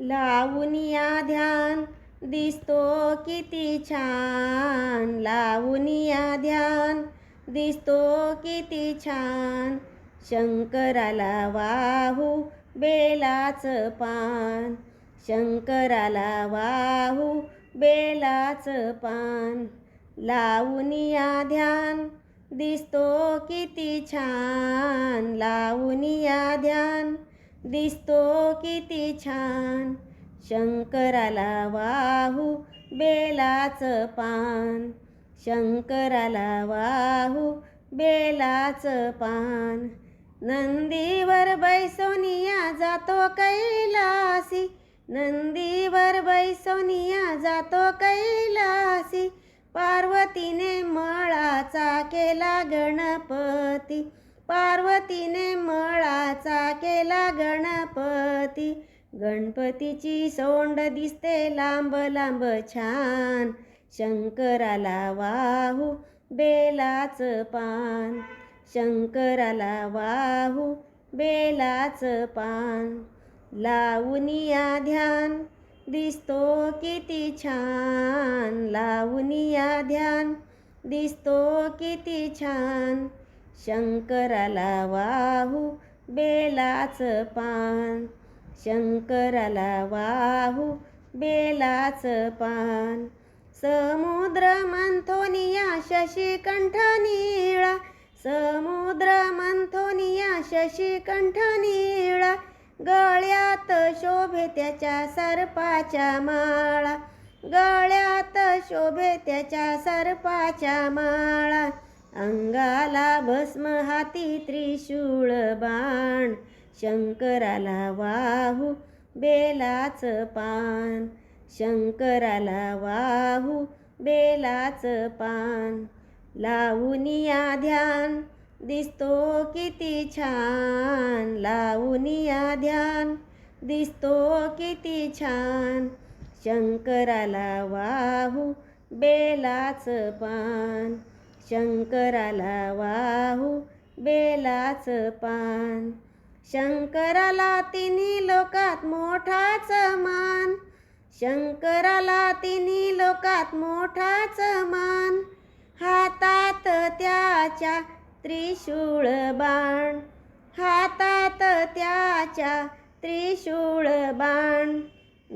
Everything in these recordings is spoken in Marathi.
लावून या ध्यान दिसतो किती छान. लावून या ध्यान दिसतो किती छान. शंकराला वाहू बेलाचं पान. शंकराला वाहू बेलाचं पान. लावून या ध्यान दिसतो किती छान. लावून या ध्यान दिसतो किती छान. शंकराला वाहू बेलाचं पान. शंकराला वाहू बेलाचं पान. नंदीवर बैसोनिया जातो कैलासी. नंदीवर बैसोनिया जातो कैलासी. पार्वतीने मळाचा केला गणपती. पार्वतीने मळाचा केला गणपती. गणपतीची सोंड दिसते लांब लांब छान. शंकराला वाहू बेलाचं पान. शंकराला वाहू बेलाचं पान. लावून या ध्यान दिसतो किती छान. लावून ध्यान दिसतो किती छान. शंकराला वाहू बेलाचं पान. शंकराला वाहू बेलाचं पान. समुद्र मंथोनिया शशिकंठ निळा. समुद्र मंथोनिया शशिकंठ निळा. गळ्यात शोभे त्याच्या सर्पाच्या माळा. गळ्यात शोभे त्याच्या सर्पाच्या माळा. भस्म हाती त्रिशूळ बाण. शंकराला वाहू बेलाचं पान. शंकराला वाहू बेलाचं पान. लावूनिया ध्यान दिसतो किती छान. लावूनिया ध्यान दिसतो किती छान. शंकराला वाहू बेलाचं पान. शंकराला वाहू बेलाचं पान. शंकराला तिन्ही लोकात मोठाच मान. शंकराला तिन्ही लोकात मोठाच मान. हातात त्याच्या त्रिशूळ बाण. हातात त्याच्या त्रिशूळ बाण.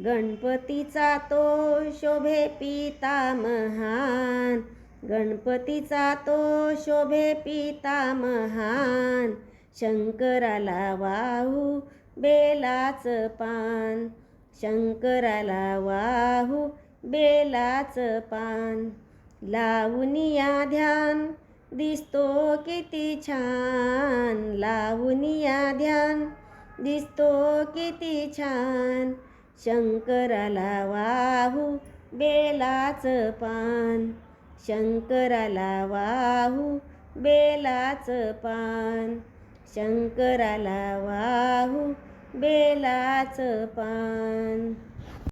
गणपतीचा तो शोभे पिता महान. गणपतीचा तो शोभे पिता महान. शंकराला वाहू बेलाचं पान. शंकराला वाहू बेलाचं पान. लावून ध्यान दिसतो किती छान. लावून या ध्यान दिसतो किती छान. शंकराला वाहू बेलाचं पान. शंकराला वाहू बेलाचं पान. शंकराला वाहू बेलाचं पान.